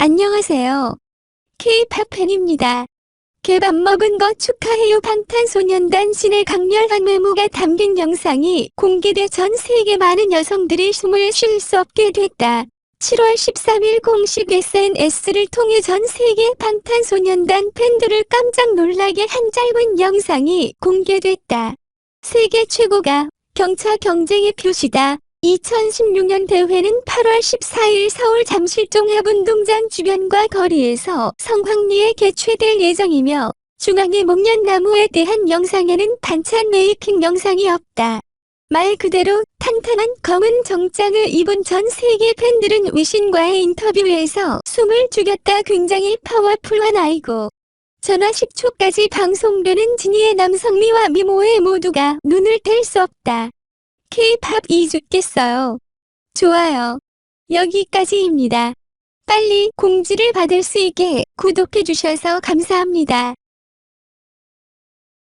안녕하세요. K-팝 팬입니다. 개밥 먹은 거 축하해요 방탄소년단 신의 강렬한 외모가 담긴 영상이 공개돼 전 세계 많은 여성들이 숨을 쉴 수 없게 됐다. 7월 13일 공식 SNS를 통해 전 세계 방탄소년단 팬들을 깜짝 놀라게 한 짧은 영상이 공개됐다. 세계 최고가 경차 경쟁의 표시다. 2016년 대회는 8월 14일 서울 잠실종합운동장 주변과 거리에서 성황리에 개최될 예정이며 중앙의 목련나무에 대한 영상에는 반찬 메이킹 영상이 없다. 말 그대로 탄탄한 검은 정장을 입은 전 세계 팬들은 위신과의 인터뷰에서 숨을 죽였다 굉장히 파워풀한 아이고. 전화 10초까지 방송되는 진이의 남성미와 미모에 모두가 눈을 뗄 수 없다. K-팝 이 죽겠어요. 좋아요. 여기까지입니다. 빨리 공지를 받을 수 있게 구독해주셔서 감사합니다.